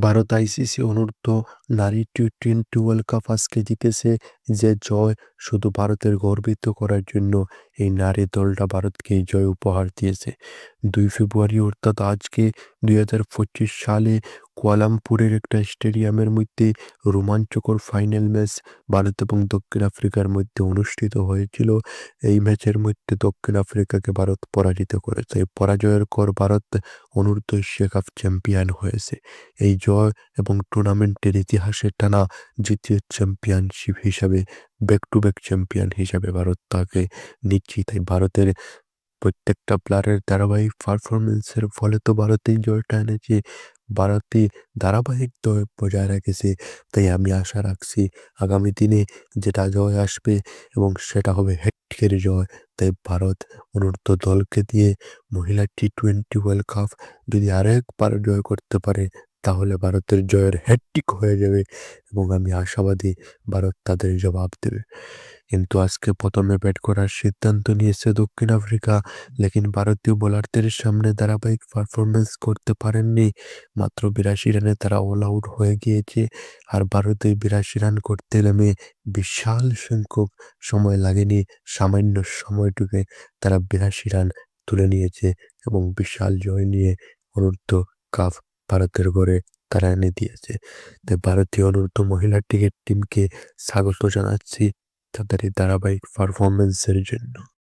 Bharat ICC অনূর্ধ্ব নারী T twenty world cup আজকে জিতেছে যে জয় শুধু ভারতের গর্বিত করার জন্য এই নারী দলটা ভারতকে জয় উপহার দিয়েছে। দুই ফেব্রুয়ারি অর্থাৎ আজকে দুই হাজার পঁচিশ সালে কুয়ালামপুরের একটা স্টেডিয়ামের মধ্যে রোমাঞ্চকর ফাইনাল ম্যাচ ভারত এবং দক্ষিণ আফ্রিকার মধ্যে অনুষ্ঠিত হয়েছিল। এই ম্যাচের মধ্যে দক্ষিণ আফ্রিকাকে ভারত পরাজিত করেছে। এই পরাজয়ের পর ভারত অনূর্ধ্ব এশিয়া কাপ চ্যাম্পিয়ন হয়েছে। এই জয় এবং টুর্নামেন্টের ইতিহাসে টানা দ্বিতীয় চ্যাম্পিয়নশিপ হিসাবে ব্যাক টু ব্যাক চ্যাম্পিয়ন হিসাবে ভারত তাকে নিচ্ছি তাই ভারতের প্রত্যেকটা প্লেয়ারের ধারাবাহিক পারফরমেন্সের ফলে তো ভারতেই জয়টা এনেছে। ভারতে ধারাবাহিক জয় বজায় রেখেছে। তাই আমি আশা রাখছি আগামী দিনে যেটা জয় আসবে এবং সেটা হবে হ্যাট্রিকের জয়। তাই ভারত অনূর্ধ্ব দলকে দিয়ে মহিলা টি টোয়েন্টি ওয়ার্ল্ড কাপ যদি আরেকবার জয় করতে পারে, তাহলে ভারতের জয়ের হ্যাট্রিক হয়ে যাবে এবং আমি আশাবাদী ভারত তাদের জবাব দেবে। কিন্তু আজকে প্রথমে ব্যাট করার সিদ্ধান্ত নিয়েছে দক্ষিণ আফ্রিকা। লেকিন ভারতীয় বোলারদের সামনে ধারাবাহিক পারফরমেন্স করতে পারেননি। মাত্র বিরাশি রানে তারা অল আউট হয়ে গিয়েছে। আর ভারতে বিরাশি রান করতে নেমে বিশাল সংখ্যক সময় লাগেনি। সামান্য সময়টুকে তারা বিরাশি রান তুলে নিয়েছে এবং বিশাল জয় নিয়ে অনূর্ধ্ব কাপ ভারতের ঘরে তারা এনে দিয়েছে। তাই ভারতীয় অনূর্ধ্ব মহিলা ক্রিকেট টিমকে স্বাগত জানাচ্ছি। তাদের এই ধারাবাহিক পারফরমেন্সের জন্য।